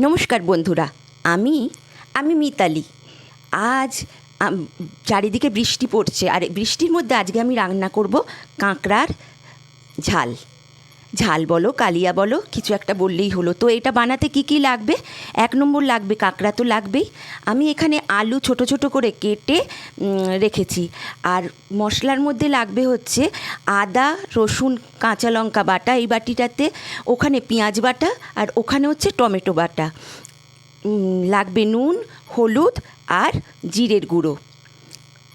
নমস্কার বন্ধুরা, আমি আমি মিতালি। আজ চারিদিকে বৃষ্টি পড়ছে, আর বৃষ্টির মধ্যে আজকে আমি রান্না করব কাঁকড়ার ঝাল। ঝাল বলো, কালিয়া বলো, কিছু একটা বললেই হলো। তো এটা বানাতে কি কি লাগবে? এক নম্বর লাগবে, কাঁকড়া তো লাগবেই। আমি এখানে আলু ছোট ছোট করে কেটে রেখেছি। আর মশলার মধ্যে লাগবে হচ্ছে আদা, রসুন, কাঁচা লঙ্কা বাটা এই বাটিটাতে, ওখানে পেঁয়াজ বাটা আর ওখানে হচ্ছে টমেটো বাটা। লাগবে নুন, হলুদ আর জিরের গুঁড়ো।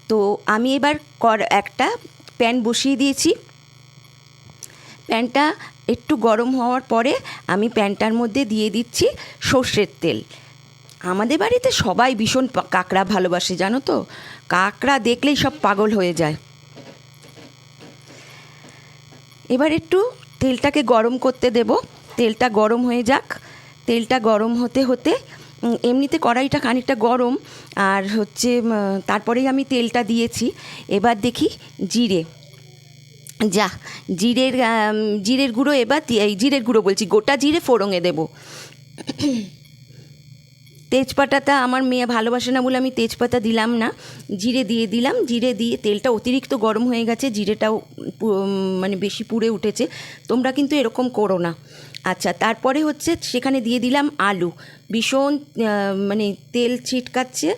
তো আমি এবার কর একটা প্যান বসিয়ে দিয়েছি। প্যানটা একটু গরম হওয়ার পরে আমি প্যানটার মধ্যে দিয়ে দিচ্ছি সর্ষের তেল। আমাদের বাড়িতে সবাই ভীষণ কাঁকড়া ভালোবাসে, জানো তো? কাঁকড়া দেখলেই সব পাগল হয়ে যায়। এবার একটু তেলটাকে গরম করতে দেব। তেলটা গরম হয়ে যাক। তেলটা গরম হতে হতে এমনিতে কড়াইটা খানিকটা গরম, আর হচ্ছে তারপরেই আমি তেলটা দিয়েছি। এবার দেখি জিরে। যা, জিরের জিরের গুঁড়ো এবার এই জিরের গুঁড়ো বলছি, গোটা জিরে ফোড়ঙে দেবো। তেজপাতাটা আমার মেয়ে ভালোবাসে না বলে আমি তেজপাতা দিলাম না। জিরে দিয়ে দিলাম, জিরে দিয়ে তেলটা অতিরিক্ত গরম হয়ে গেছে, জিরেটাও মানে বেশি পুড়ে উঠেছে। তোমরা কিন্তু এরকম করো না। আচ্ছা তারপরে হচ্ছে সেখানে দিয়ে দিলাম আলু। ভীষণ মানে তেল ছিটকাচ্ছে,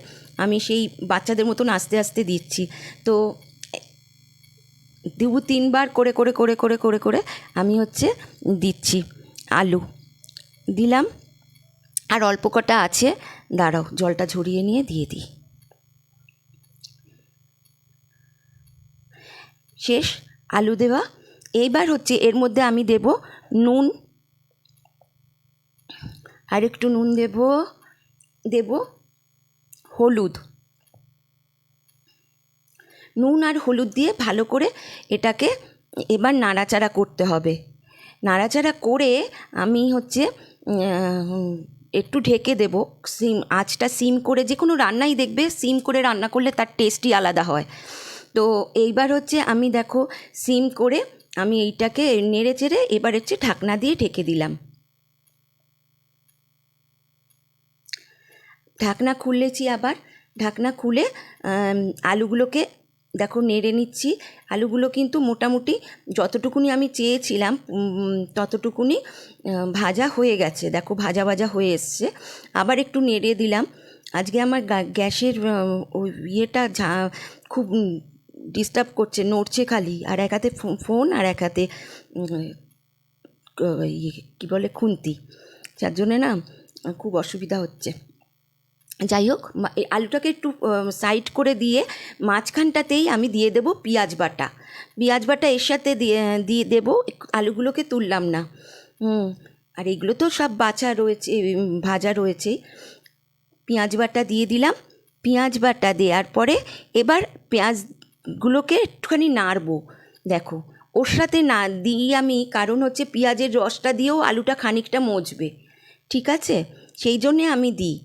আমি সেই বাচ্চাদের মতন আস্তে আস্তে দিচ্ছি। তো দু, তিনবার করে করে করে করে করে করে আমি হচ্ছে দিচ্ছি আলু। দিলাম। আর অল্প কটা আছে, দাঁড়াও, জলটা ঝরিয়ে নিয়ে দিয়ে দিই। শেষ, আলু দেওয়া। এইবার হচ্ছে এর মধ্যে আমি দেব নুন। আর একটু নুন দেব দেব হলুদ। নুন আর হলুদ দিয়ে ভালো করে এটাকে এবার নাড়াচাড়া করতে হবে। নাড়াচাড়া করে আমি হচ্ছে একটু ঢেকে দেব। সিম, আঁচটা সিম করে যে কোনো রান্নাই দেখবে, সিম করে রান্না করলে তার টেস্টই আলাদা হয়। তো এইবার হচ্ছে আমি দেখো, সিম করে আমি এইটাকে নেড়ে চেড়ে এবার হচ্ছে ঢাকনা দিয়ে ঢেকে দিলাম। ঢাকনা খুলেছি আবার। ঢাকনা খুলে আলুগুলোকে দেখো, নেড়ে নিচ্ছি। আলুগুলো কিন্তু মোটামুটি যতটুকুনি আমি চেয়েছিলাম ততটুকুনি ভাজা হয়ে গেছে। দেখো, ভাজা ভাজা হয়ে এসছে। আবার একটু নেড়ে দিলাম। আজকে আমার গ্যাসের ইয়েটা ঝা, খুব ডিস্টার্ব করছে, নড়ছে খালি। আর এক হাতে ফোন আর এক হাতে ইয়ে কী বলে, খুন্তি। যার জন্যে না, খুব অসুবিধা হচ্ছে। যাই হোক আলুটাকে একটু সাইড করে দিয়ে মাঝখানটাতেই আমি দিয়ে দেব পেঁয়াজ বাটা। পেঁয়াজ বাটা এর সাথে দিয়ে দিয়ে দেবো আলুগুলোকে তুললাম না। হুম, আর এগুলো তো সব বাছা রয়েছে ভাজা রয়েছেই পেঁয়াজ বাটা দিয়ে দিলাম। পেঁয়াজ বাটা দেওয়ার পরে এবার পেঁয়াজগুলোকে একটুখানি নাড়বো। দেখো, ওর সাথে না দিই আমি, কারণ হচ্ছে পেঁয়াজের রসটা দিয়েও আলুটা খানিকটা মজবে। ঠিক আছে? সেই জন্যে আমি দিই।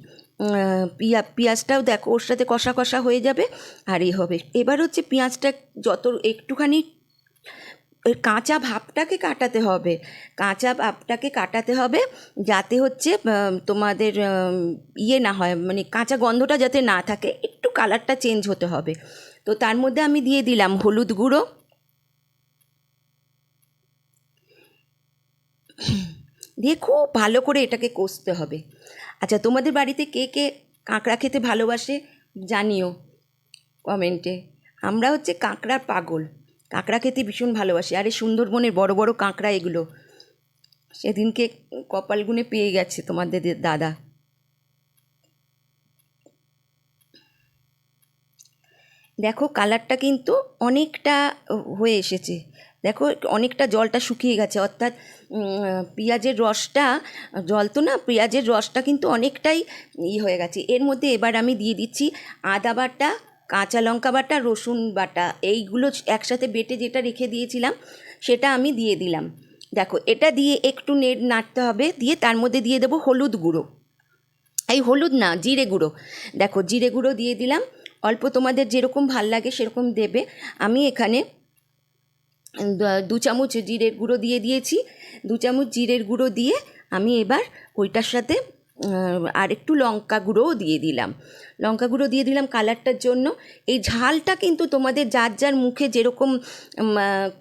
পিয়া, পেঁয়াজটাও দেখো, ওর সাথে কষা কষা হয়ে যাবে আর এ হবে। এবার হচ্ছে পেঁয়াজটা যত একটুখানি, ওই কাঁচা ভাবটাকে কাটাতে হবে। কাঁচা ভাবটাকে কাটাতে হবে যাতে হচ্ছে তোমাদের ইয়ে না হয় মানে কাঁচা গন্ধটা যাতে না থাকে, একটু কালারটা চেঞ্জ হতে হবে। তো তার মধ্যে আমি দিয়ে দিলাম হলুদ গুঁড়ো। দিয়ে খুব ভালো করে এটাকে কষতে হবে। আচ্ছা তোমাদের বাড়িতে কে কে কাঁকড়া খেতে ভালোবাসে জানিও কমেন্টে। আমরা হচ্ছে কাঁকড়ার পাগল। কাঁকড়া খেতে ভীষণ ভালোবাসি। আরে, সুন্দরবনের বড় বড় কাঁকড়া এগুলো। সেদিনকে কপাল গুনে পেয়ে গেছে তোমাদের দাদা। দেখো কালারটা কিন্তু অনেকটা হয়ে এসেছে। দেখো অনেকটা জলটা শুকিয়ে গেছে, অর্থাৎ পেঁয়াজের রসটা, জল তো না, পেঁয়াজের রসটা কিন্তু অনেকটাই ই হয়ে গেছে। এর মধ্যে এবার আমি দিয়ে দিচ্ছি আদা বাটা, কাঁচা লঙ্কা বাটা, রসুন বাটা, এইগুলো একসাথে বেটে যেটা রেখে দিয়েছিলাম, সেটা আমি দিয়ে দিলাম। দেখো, এটা দিয়ে একটু নেড় নাড়তে হবে, দিয়ে তার মধ্যে দিয়ে দেবো হলুদ গুঁড়ো। এই হলুদ না, জিরে গুঁড়ো। দেখো, জিরে গুঁড়ো দিয়ে দিলাম। অল্প তোমাদের যেরকম ভালো লাগে সেরকম দেবে। আমি এখানে দু- চামচ জিরের গুঁড়ো দিয়ে দিয়েছি। দু চামচ জিরের গুঁড়ো দিয়ে আমি এবার ওইটার সাথে আর একটু লঙ্কা গুঁড়োও দিয়ে দিলাম। লঙ্কা গুঁড়ো দিয়ে দিলাম কালারটার জন্য। এই ঝালটা কিন্তু তোমাদের যার যার মুখে যেরকম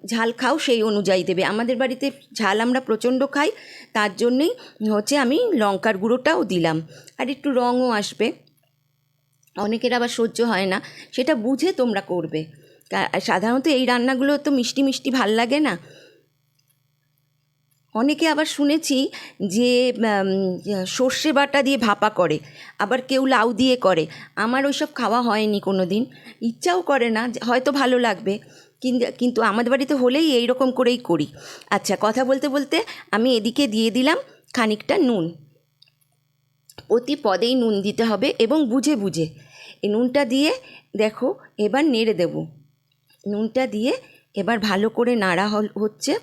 ঝাল খাও সেই অনুযায়ী দেবে। আমাদের বাড়িতে ঝাল আমরা প্রচণ্ড খাই, তার জন্যেই হচ্ছে আমি লঙ্কার গুঁড়োটাও দিলাম। আর একটু রঙও আসবে। অনেকের আবার সহ্য হয় না। সেটা বুঝে তোমরা করবে। সাধারণত এই রান্নাগুলো তো মিষ্টি মিষ্টি ভালো লাগে না। অনেকে আবার শুনেছি যে সর্ষে বাটা দিয়ে ভাপা করে, আবার কেউ লাউ দিয়ে করে। আমার ওইসব খাওয়া হয়নি কোনো দিন ইচ্ছাও করে না হয়তো ভালো লাগবে। কিন্তু আমাদের বাড়িতে হলেই এই রকম করেই করি। আচ্ছা কথা বলতে বলতে আমি এদিকে দিয়ে দিলাম খানিকটা নুন। প্রতি পদেই নুন দিতে হবে এবং বুঝে বুঝে। এই নুনটা দিয়ে দেখো, এবার নেড়ে দেব। নুনটা দিয়ে এবার ভালো করে নাড়া হল- হচ্ছে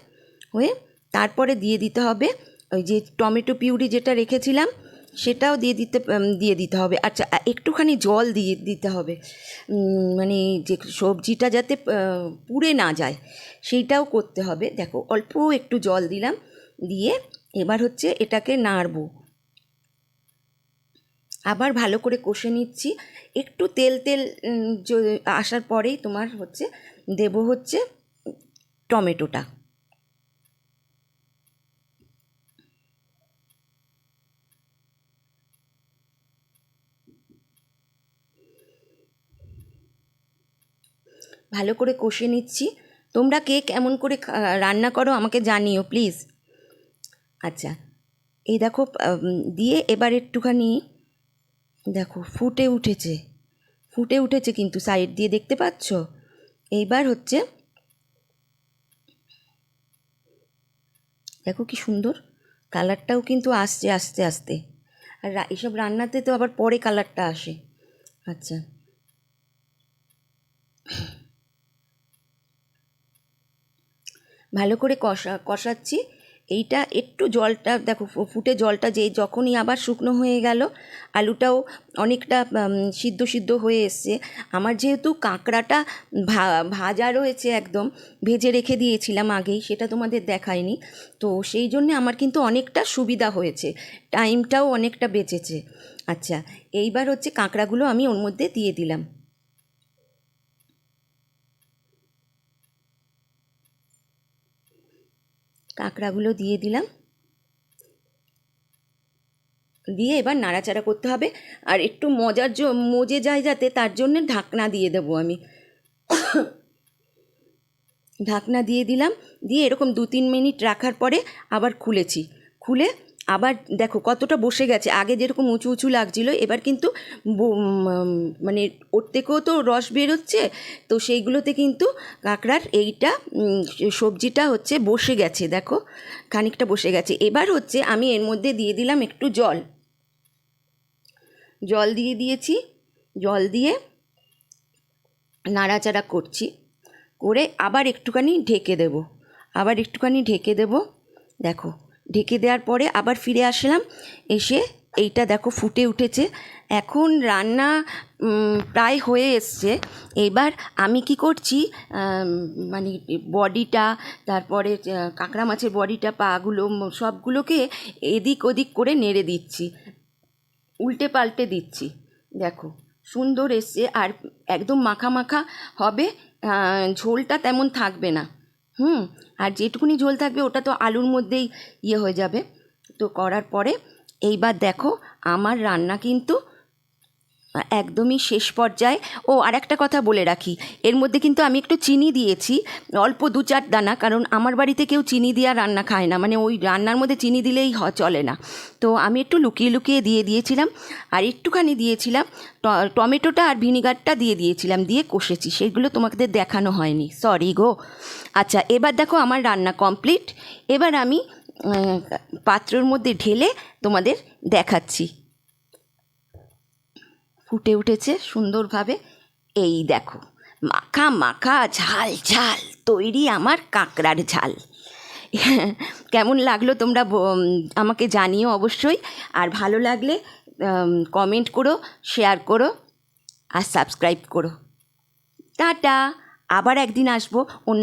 হয়ে তারপরে দিয়ে দিতে হবে ওই যে টমেটো পিউরি যেটা রেখেছিলাম, সেটাও দিয়ে দিতে দিয়ে দিতে হবে। আচ্ছা একটুখানি জল দিয়ে দিতে হবে। মানে যে সবজিটা যাতে পুড়ে না যায়, সেইটাও করতে হবে। দেখো, অল্প একটু জল দিলাম, দিয়ে এবার হচ্ছে এটাকে নাড়বো। আবার ভালো করে কষে নিচ্ছি। একটু তেল তেল আসার পরেই তোমার হচ্ছে দেব হচ্ছে টমেটোটা। ভালো করে কষে নিচ্ছি। তোমরা কে কেমন করে রান্না করো আমাকে জানিও, প্লিজ। আচ্ছা এই দেখো দিয়ে এবার একটুখানি, দেখো, ফুটে উঠেছে। ফুটে উঠেছে কিন্তু, সাইড দিয়ে দেখতে পাচ্ছ? এইবার হচ্ছে, দেখো কি সুন্দর, কালারটাও কিন্তু আসছে আস্তে আস্তে আর এসব রান্নাতে তো আবার পরে কালারটা আসে। আচ্ছা। ভালো করে কষা, কষাচ্ছি। এইটা একটু জলটা, দেখো ফুটে জলটা যে যখনই আবার শুকনো হয়ে গেল, আলুটাও অনেকটা সিদ্ধ সিদ্ধ হয়ে এসছে। আমার যেহেতু কাঁকড়াটা ভাজা রয়েছে একদম, ভেজে রেখে দিয়েছিলাম আগেই, সেটা তোমাদের দেখায়নি তো সেই জন্যে আমার কিন্তু অনেকটা সুবিধা হয়েছে, টাইমটাও অনেকটা বেঁচেছে। আচ্ছা এইবার হচ্ছে কাঁকড়াগুলো আমি ওর মধ্যে দিয়ে দিলাম। কাঁকড়াগুলো দিয়ে দিলাম। দিয়ে এবার নাড়াচাড়া করতে হবে। আর একটু মজার মজে যায় যাতে তার জন্য ঢাকনা দিয়ে দেব আমি। ঢাকনা দিয়ে দিলাম। দিয়ে এরকম দু তিন মিনিট রাখার পরে আবার খুলেছি। খুলে আবার দেখো কতটা বসে গেছে। আগে যেরকম উঁচু উঁচু লাগছিল, এবার কিন্তু মানে ওর থেকেও তো রস বেরোচ্ছে। তো সেইগুলোতে কিন্তু কাঁকড়ার এইটা সবজিটা হচ্ছে বসে গেছে, দেখো খানিকটা বসে গেছে। এবার হচ্ছে আমি এর মধ্যে দিয়ে দিলাম একটু জল। জল দিয়ে দিয়েছি, জল দিয়ে নাড়াচাড়া করছি। করে আবার একটুখানি ঢেকে দেব, আবার একটুখানি ঢেকে দেব, দেখো ঢেকে দেওয়ার পরে আবার ফিরে আসলাম। এসে এইটা দেখো ফুটে উঠেছে। এখন রান্না প্রায় হয়ে এসছে। এবার আমি কি করছি মানে বডিটা, তারপরে কাঁকড়া মাছের বডিটা, পাগুলো সবগুলোকে এদিক ওদিক করে নেড়ে দিচ্ছি। উল্টে পাল্টে দিচ্ছি। দেখো, সুন্দর এসছে। আর একদম মাখা মাখা হবে ঝোলটা তেমন থাকবে না। হুম, আর যেটুকুনি ঝোল থাকবে ওটা তো আলুর মধ্যেই ইয়ে হয়ে যাবে। তো করার পরে এইবার দেখো, আমার রান্না কিন্তু একদমই শেষ পর্যায়ে। ও আর একটা কথা বলে রাখি, এর মধ্যে কিন্তু আমি একটু চিনি দিয়েছি, অল্প দু চার দানা, কারণ আমার বাড়িতে কেউ চিনি দেওয়া রান্না খায় না মানে ওই রান্নার মধ্যে চিনি দিলেই হ- চলে না। তো আমি একটু লুকিয়ে লুকিয়ে দিয়ে দিয়েছিলাম, আর একটুখানি দিয়েছিলাম টমেটোটা আর ভিনিগারটা দিয়ে দিয়েছিলাম, দিয়ে কষেছি, সেগুলো তোমাদের দেখানো হয়নি সরি গো। আচ্ছা এবার দেখো আমার রান্না কমপ্লিট এবার আমি পাত্রর মধ্যে ঢেলে তোমাদের দেখাচ্ছি। ফুটে উঠেছে সুন্দরভাবে। এই দেখো, মাখা মাখা ঝাল ঝাল তৈরি আমার কাঁকড়ার ঝাল। কেমন লাগল তোমরা আমাকে জানিও অবশ্যই। আর ভালো লাগলে কমেন্ট করো শেয়ার করো, আর সাবস্ক্রাইব করো। টাটা, আবার একদিন আসব অন্য